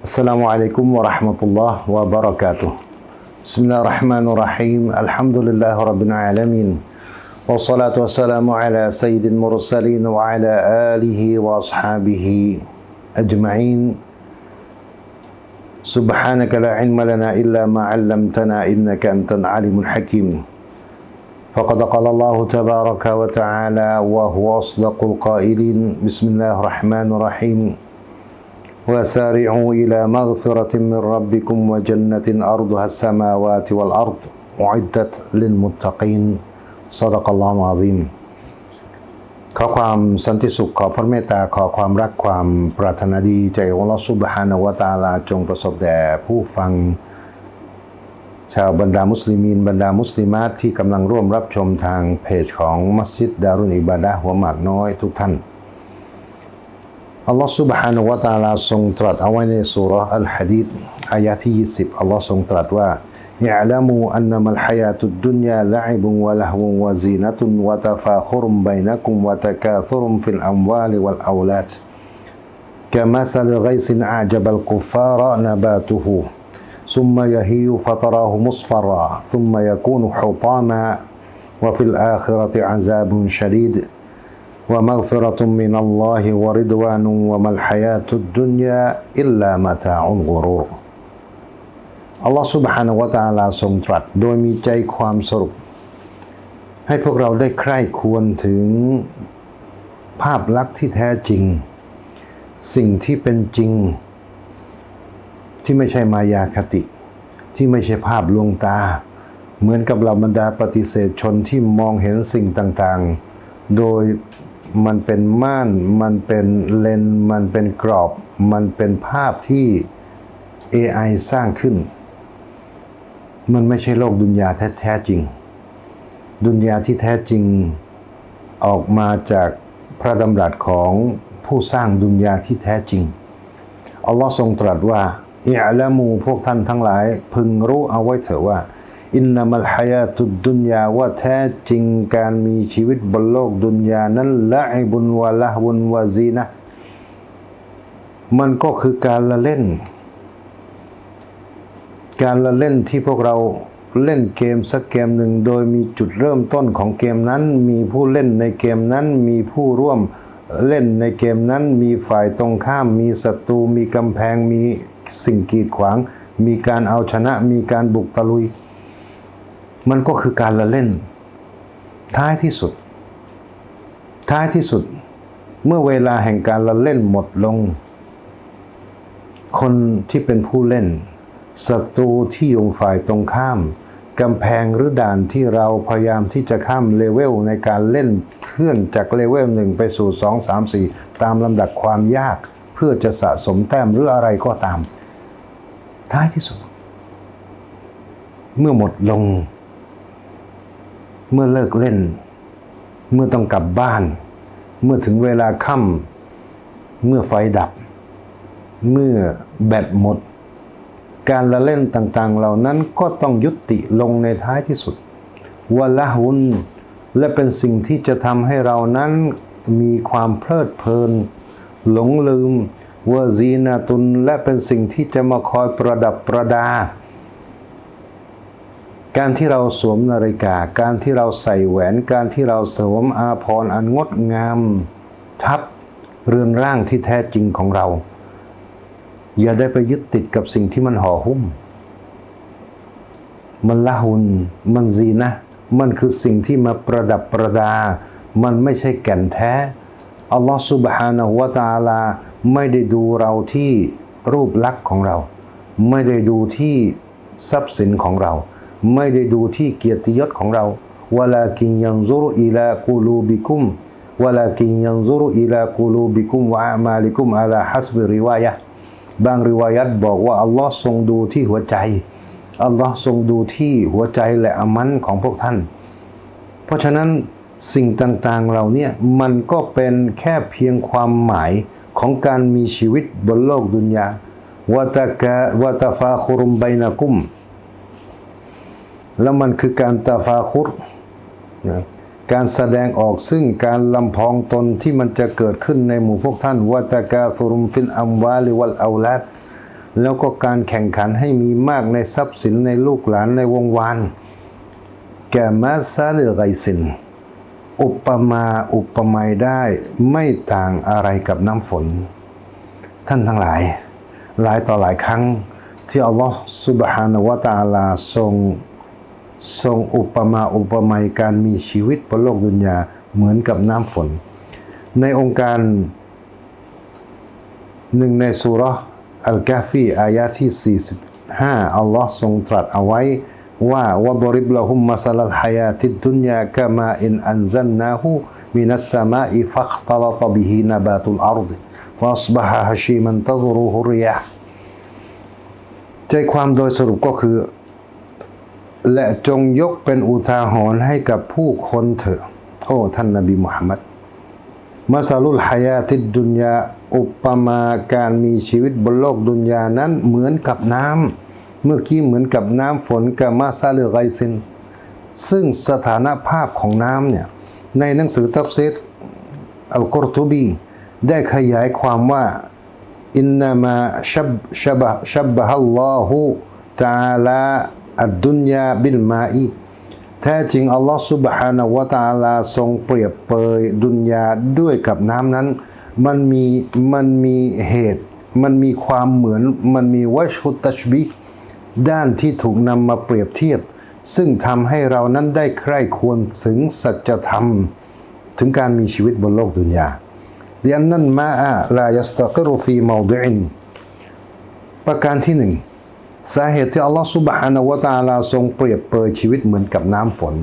السلام عليكم ورحمة الله وبركاته. بسم الله الرحمن الرحيم. الحمد لله رب العالمين. والصلاة والسلام على سيد المرسلين وعلى آله وأصحابه أجمعين. سبحانك لا علم لنا إلا ما علمتنا إنك أنت العليم الحكيم. فقد قال الله تبارك وتعالى وهو أصدق القائلين. بسم الله الرحمن الرحيم. وسارعوا إلى مغفرة من ربكم وجنة أرضها السماوات والأرض أعدت للمتقين صدق الله العظيم ขอความสันติสุขขอพระเมตตาขอความรักความปรารถนาดีใจของลอสุบฮานาวะตาลาจงประสบแด่ผู้ฟัง ชาวบรรดามุสลิมีนบรรดามุสลิมาตที่กำลังร่วมรับชมทางเพจของมัสยิดดารุนอิบาดะห์หัวหมากน้อยทุกท่าน อัลลอฮ์ سبحانه และ تعالى ทรงตรัสเอาไว้ในสุราะห์อัลฮะดีดอายะที่ 20 อัลลอฮ์ทรงตรัสว่า اعلموا أنما الحياة الدنيا لعب ولهو وزينة وتفاخر بينكم وتكاثر في الأموال والأولاد كمثل غيث أعجب الكفار نباته ثم يهي فتراه مصفرا ثم يكون حطاما وفي الآخرة عذاب شديد ومغفرة من الله ورضوان وما الحياة الدنيا إلا متاع الغرور อัลลอฮ์ سبحانه และ تعالى ทรงตรัสโดยมีใจความสรุป ให้พวกเราได้ใคร่ควรถึงภาพลักษณ์ที่แท้จริง สิ่งที่เป็นจริง ที่ไม่ใช่มายาคติ ที่ไม่ใช่ภาพลวงตา เหมือนกับเราบรรดาปฏิเสธชนที่มองเห็นสิ่งต่างๆ โดย มันเป็นม่าน มันเป็นเลนมันเป็นกรอบ มันเป็นภาพที่ AI สร้างขึ้น มันไม่ใช่โลกดุนยาแท้ๆจริง ดุนยาที่แท้จริงออกมาจากพระดำรัสของผู้สร้างดุนยาที่แท้จริง อัลลอฮ์ทรงตรัสว่าอิอละมูพวกท่านทั้งหลายพึงรู้เอาไว้เถอะว่า อินนามัลฮายาตุดดุนยาว่าแท้จริงการมีชีวิตบนโลกดุนยานั้นละไอบุญวะละบุญวะซีนะ มันก็คือการละเล่น การละเล่นที่พวกเราเล่นเกมสักเกมหนึ่งโดยมีจุดเริ่มต้นของเกมนั้น มีผู้เล่นในเกมนั้น มีผู้ร่วมเล่นในเกมนั้น มีฝ่ายตรงข้าม มีศัตรู มีกำแพง มีสิ่งกีดขวาง มีการเอาชนะ มีการบุกตะลุย มันก็คือการละเล่น ท้ายที่สุด ท้ายที่สุด เมื่อเวลาแห่งการละเล่นหมดลง คนที่เป็นผู้เล่นศัตรูที่อยู่ฝ่ายตรงข้ามกำแพงหรือด่านที่เราพยายามที่จะข้ามเลเวลในการเล่นเคลื่อนจากเลเวลหนึ่งไปสู่ 2 3 4 ตามลำดับความยาก เพื่อจะสะสมแต้มหรืออะไรก็ตาม ท้ายที่สุด เมื่อหมดลง เมื่อเลิกเล่น เมื่อต้องกลับบ้าน เมื่อถึงเวลาค่ำเมื่อไฟดับ เมื่อแบตหมด การละเล่นต่างๆ เหล่านั้นก็ต้องยุติลงในท้ายที่สุดวะละหุนและเป็นสิ่งที่จะทำให้เรานั้นมีความเพลิดเพลิน หลงลืมวะซีนาตุนและเป็นสิ่งที่จะมาคอยประดับประดา การที่เราสวมนาฬิกา การที่เราใส่แหวน การที่เราสวมอาภรณ์อันงดงาม ทับเรือนร่างที่แท้จริงของเรา อย่าได้ไปยึดติดกับสิ่งที่มันห่อหุ้ม มันละหุน มันซีนะ มันคือสิ่งที่มาประดับประดา มันไม่ใช่แก่นแท้ อัลลอฮฺสุบฮานะฮุวาตาลา ไม่ได้ดูเราที่รูปลักษณ์ของเรา ไม่ได้ดูที่ทรัพย์สินของเรา ไม่ได้ดูที่เกียรติยศของเราวลากินยังซุรุอิลากูลูบิคุมวลากินยังซุรุอิลากูลูบิคุมวะอามาลิคุมอาลาฮัสบิริวายะบางริวายัตบอกว่าอัลลอฮ์ทรงดูที่หัวใจอัลลอฮ์ทรงดูที่หัวใจและอามันของพวกท่าน เพราะฉะนั้นสิ่งต่างๆเหล่านี้มันก็เป็นแค่เพียงความหมายของการมีชีวิตบนโลกดุนยาวะตะกะวะตะฟาคุรุมไบนะกุม แล้วมันคือการตาฟาคุรนะการแสดงออกซึ่งการลำพองตนที่มันจะเกิดขึ้นในหมู่พวกท่านวะตะกาซุรุมฟินอัมวาลิวัลเอาลัดแล้วก็การแข่งขันให้มีมากในทรัพย์สินในลูกหลานในวงวาน แกมาซาเลไรสิน อุปมาอุปไมยได้ไม่ต่างอะไรกับน้ำฝน ท่านทั้งหลาย หลายต่อหลายครั้งที่อัลลอฮฺสุบฮานาวะตะอาลาทรง ทรงอุปมาอุปไมยการมีชีวิตบนโลกดุนยาเหมือนกับน้ำฝน ในองค์การหนึ่งในสุราอัลกาฟีอายะที่ 45 อัลลอฮ์ทรงตรัสเอาไว้ว่าวะดริบละหุมมัสลัลฮายาติดดุนยากะมาอินอันซัลนาหูมินัสสมาอิฟัคตลตบิฮินบาตุลอาร์ดฟาสบะฮะฮชีมันตะรุฮุริยะใจความโดยสรุปก็คือ และจงยกเป็นอุทาหรณ์ให้กับผู้คนเถอะ โอ้ ท่านนบีมุฮัมมัดมาซาลุลฮายาติดดุนยาอุปมาการมีชีวิตบนโลกดุนยานั้นเหมือนกับน้ำเมื่อกี้เหมือนกับน้ำฝนกับมาซาลุไรซิน ซึ่งสถานภาพของน้ำเนี่ย ในหนังสือตัฟซีรอัลกุรตุบี ได้ขยายความว่าอินนามาชับชับชับบะฮัลลอฮุตาลา อัดดุนยาบิลมาอีแท้จริง อัลลอฮ์สุบฮานาวะตาลาทรงเปรียบเปยดุนยาด้วยกับน้ำนั้น มันมีมันมีเหตุ มันมีความเหมือน มันมีวัชุตัชบิด้านที่ถูกนำมาเปรียบเทียบ ซึ่งทำให้เรานั้นได้ใคร่ควรถึงสัจธรรม ถึงการมีชีวิตบนโลกดุนยาดังนั่นมาอาลายสตะกรุฟีมาดินประการที่หนึ่ง สาเหตุที่อัลลอฮฺสุบฮานาวะตาลาทรงเปรียบเปยชีวิตเหมือนกับน้ำฝน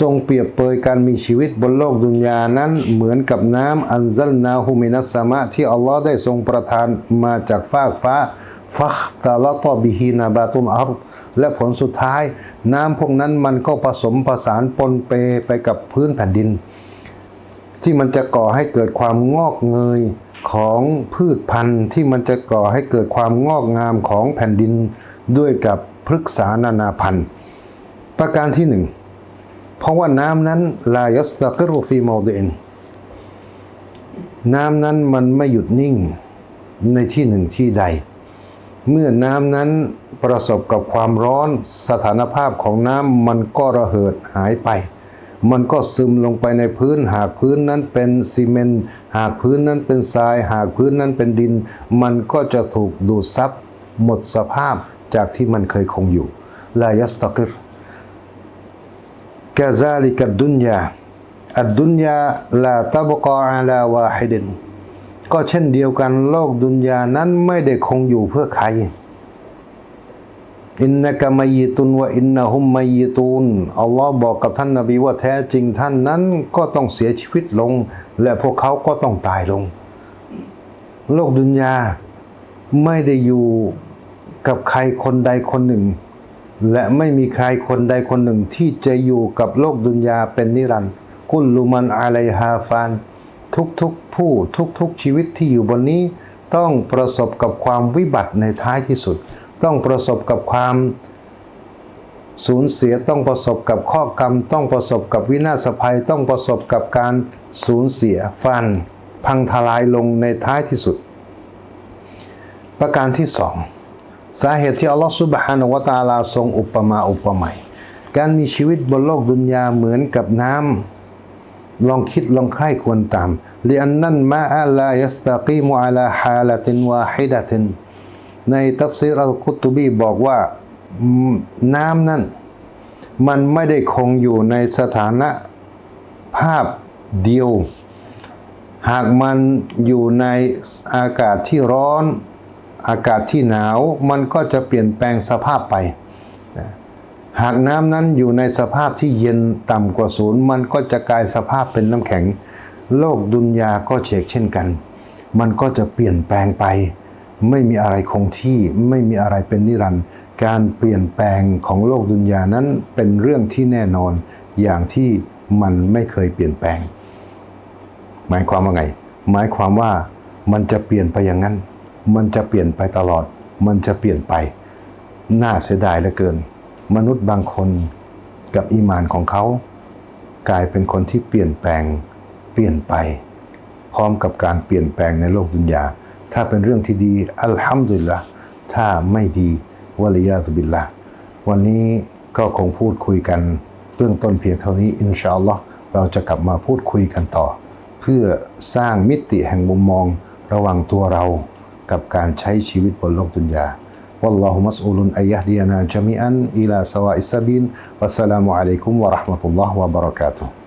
ทรงเปรียบเปยการมีชีวิตบนโลกดุนยานั้นเหมือนกับน้ำอันซัลนาฮูมินัสสมะที่อัลลอฮ์ได้ทรงประทานมาจากฟากฟ้าฟัคตาลตอบิฮีนาบาตุลอาร์และผลสุดท้าย น้ำพวกนั้นมันก็ผสมผสานปนเปไปกับพื้นแผ่นดิน ที่มันจะก่อให้เกิดความงอกเงยของพืชพันธุ์ ที่มันจะก่อให้เกิดความงอกงามของแผ่นดิน ด้วยกับพฤกษานานาพันธุ์ ประการที่หนึ่งเพราะว่าน้ำนั้นลายัสตะกิรฟีมอดนน้ำนั้นมันไม่หยุดนิ่งในที่หนึ่งที่ใด เมื่อน้ำนั้นประสบกับความร้อนสถานภาพของน้ำมันก็ระเหิดหายไป มันก็ซึมลงไปในพื้น หากพื้นนั้นเป็นซีเมนต์หากพื้นนั้นเป็นทราย หากพื้นนั้นเป็นดิน มันก็จะถูกดูดซับหมดสภาพ จากที่มันเคยคงอยู่ลายัสตะกิรกาซาลิกัดดุนยาอัดดุนยาลาตบกออาลาวาฮิดินก็เช่นเดียวกันโลกดุนยานั้นไม่ได้คงอยู่เพื่อใครอินนกะมัยตุนวะอินนะฮุมมัยตูนอัลลอฮ์บอกกับท่านนบีว่าแท้จริงท่านนั้นก็ต้องเสียชีวิตลง และพวกเขาก็ต้องตายลง โลกดุนยาไม่ได้อยู่ กับใครคนใดคนหนึ่ง และไม่มีใครคนใดคนหนึ่งที่จะอยู่กับโลกดุนยาเป็นนิรันดร์กุลลุมันอาลัยฮาฟาน ทุกๆผู้ทุกๆชีวิตที่อยู่บนนี้ ต้องประสบกับความวิบัติในท้ายที่สุด ต้องประสบกับความสูญเสียต้องประสบกับข้อกรรม ต้องประสบกับวินาศภัย ต้องประสบกับการสูญเสียฟัน พังทลายลงในท้ายที่สุด ประการที่สอง สาเหตุที่อัลลอฮฺสุบฮานวะตาลาทรงอุปมาอุปไมยการมีชีวิตบนโลกดุนยาเหมือนกับน้ำลองคิดลองใคร่ควรตามลิอันนั้นมาอัลลายัสตะกีมุอัลาฮาลตินวาฮิดะตินในตัฟซีรอัลกุตุบีบอกว่าน้ำนั้นมันไม่ได้คงอยู่ในสถานะภาพเดียว หากมันอยู่ในอากาศที่ร้อน อากาศที่หนาวมันก็จะเปลี่ยนแปลงสภาพไป หากน้ำนั้นอยู่ในสภาพที่เย็นต่ำกว่าศูนย์มันก็จะกลายสภาพเป็นน้ำแข็ง โลกดุนยาก็เชกเช่นกัน มันก็จะเปลี่ยนแปลงไป ไม่มีอะไรคงที่ไม่มีอะไรเป็นนิรันดร์การเปลี่ยนแปลงของโลกดุนยานั้นเป็นเรื่องที่แน่นอนอย่างที่มันไม่เคยเปลี่ยนแปลง หมายความว่าไง หมายความว่ามันจะเปลี่ยนไปอย่างนั้น มันจะเปลี่ยนไปตลอด มันจะเปลี่ยนไป น่าเสียดายเหลือเกิน มนุษย์บางคนกับอีมานของเขา กลายเป็นคนที่เปลี่ยนแปลง เปลี่ยนไป พร้อมกับการเปลี่ยนแปลงในโลกดุนยา ถ้าเป็นเรื่องที่ดี อัลฮัมดุลละถ้าไม่ดีวะลียาตุบิลละวันนี้ก็คงพูดคุยกันเรื่องต้นเพียงเท่านี้อินชาอัลลอฮ์เราจะกลับมาพูดคุยกันต่อ เพื่อสร้างมิติแห่งมุมมองระหว่างตัวเรา กับการใช้ชีวิตบนโลกดุนยา والله مسؤول أن يهدينا جميعا إلى سواء السبيل والسلام عليكم ورحمة الله وبركاته